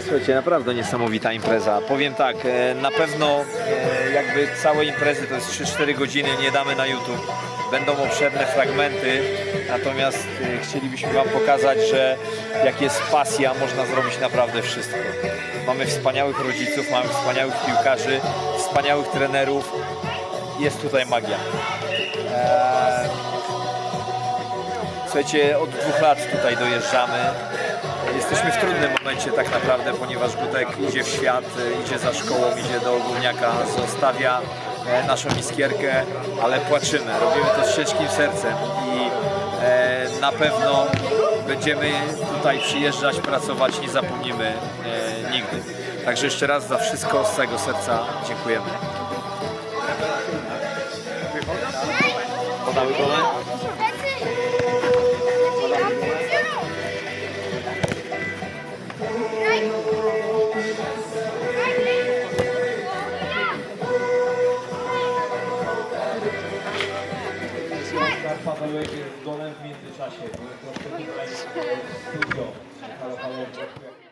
Słuchajcie, naprawdę niesamowita impreza. Powiem tak, e, na pewno e, jakby całe imprezy to jest 3-4 godziny, nie damy na YouTube. Będą obszerne fragmenty, natomiast e, chcielibyśmy Wam pokazać, że jak jest pasja, można zrobić naprawdę wszystko. Mamy wspaniałych rodziców, mamy wspaniałych piłkarzy, wspaniałych trenerów. Jest tutaj magia. Słuchajcie, od dwóch lat tutaj dojeżdżamy. Jesteśmy w trudnym momencie tak naprawdę, ponieważ Gutek idzie w świat, idzie za szkołą, idzie do ogólniaka, zostawia e, naszą iskierkę, ale płaczymy. Robimy to z ciężkim sercem i e, na pewno będziemy tutaj przyjeżdżać, pracować, nie zapomnimy e, nigdy. Także jeszcze raz za wszystko z całego serca dziękujemy. Podały gole? Paweł jest golem w międzyczasie, bo troszkę tutaj studio. Halo, halo.